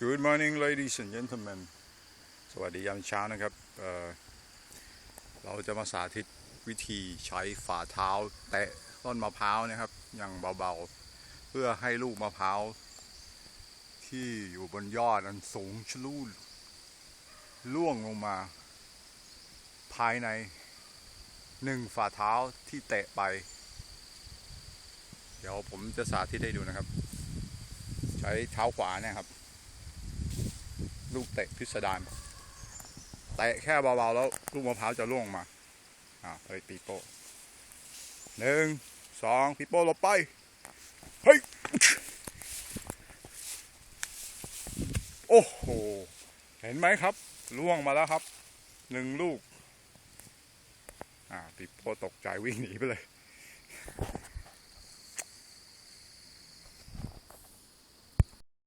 Good morning ladies and gentlemen สวัสดียามเช้านะครับเเราจะมาสาธิตวิธีใช้ฝ่าเท้าแตะต้นมะพร้าวนะครับ อย่างเบาๆ เพื่อให้ลูกมะพร้าว ที่อยู่บนยอดอันสูงชลูดล่วงลงมา ภายในหนึ่งฝ่าเท้าที่เตะไป เดี๋ยวผมจะสาธิตให้ดูนะครับ ใช้เท้าขวาเนี่ยครับ ลูกเตะพิสดารเตะแค่เบาๆแล้วลูกมะพร้าวจะร่วงมาอ่าเฮ้ยปีโป้หนึ่งสองปีโป้หลบไปเฮ้ยโอ้โห เห็นไหมครับล่วงมาแล้วครับหนึ่งลูก อ่าปีโป้ตกใจวิ่งหนีไปเลย